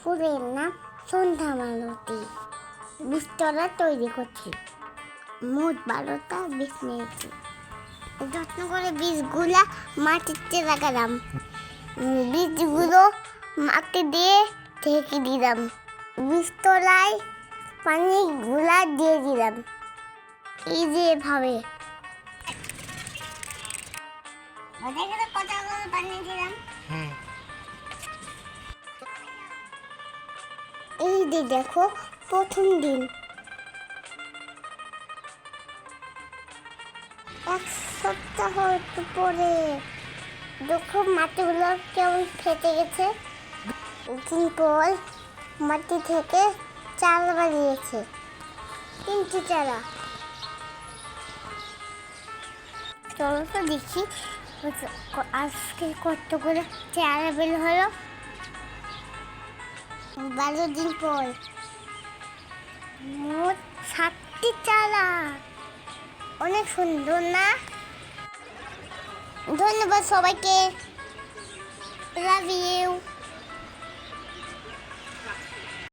ফুলের নাম সন্ধ্যা মালতী বীজতলা তৈরি করছি। মোট বারোটা বীজ নিয়েছি। যত্ন করে বীজগুলা মাটিতে লাগালাম, বীজগুলো মাটি দিয়ে ঢেকে দিলাম। বীজতলায় পানি গুলা দিয়ে দিলাম। এই যে এভাবে। পানি এই যে দেখো, প্রথম দিন। এক সপ্তাহ পরে। দেখো, মাটিগুলো কেমন ফেটে গেছে। দিন পর মাটি থেকে চাল বানিয়েছে তিনটি চারা। চলো তো দেখি আজকে কত করে চারা বের হলো। বারো দিন পর। মোট সাতটি চারা। অনেক সুন্দর না? ধন্যবাদ সবাইকে। লাভ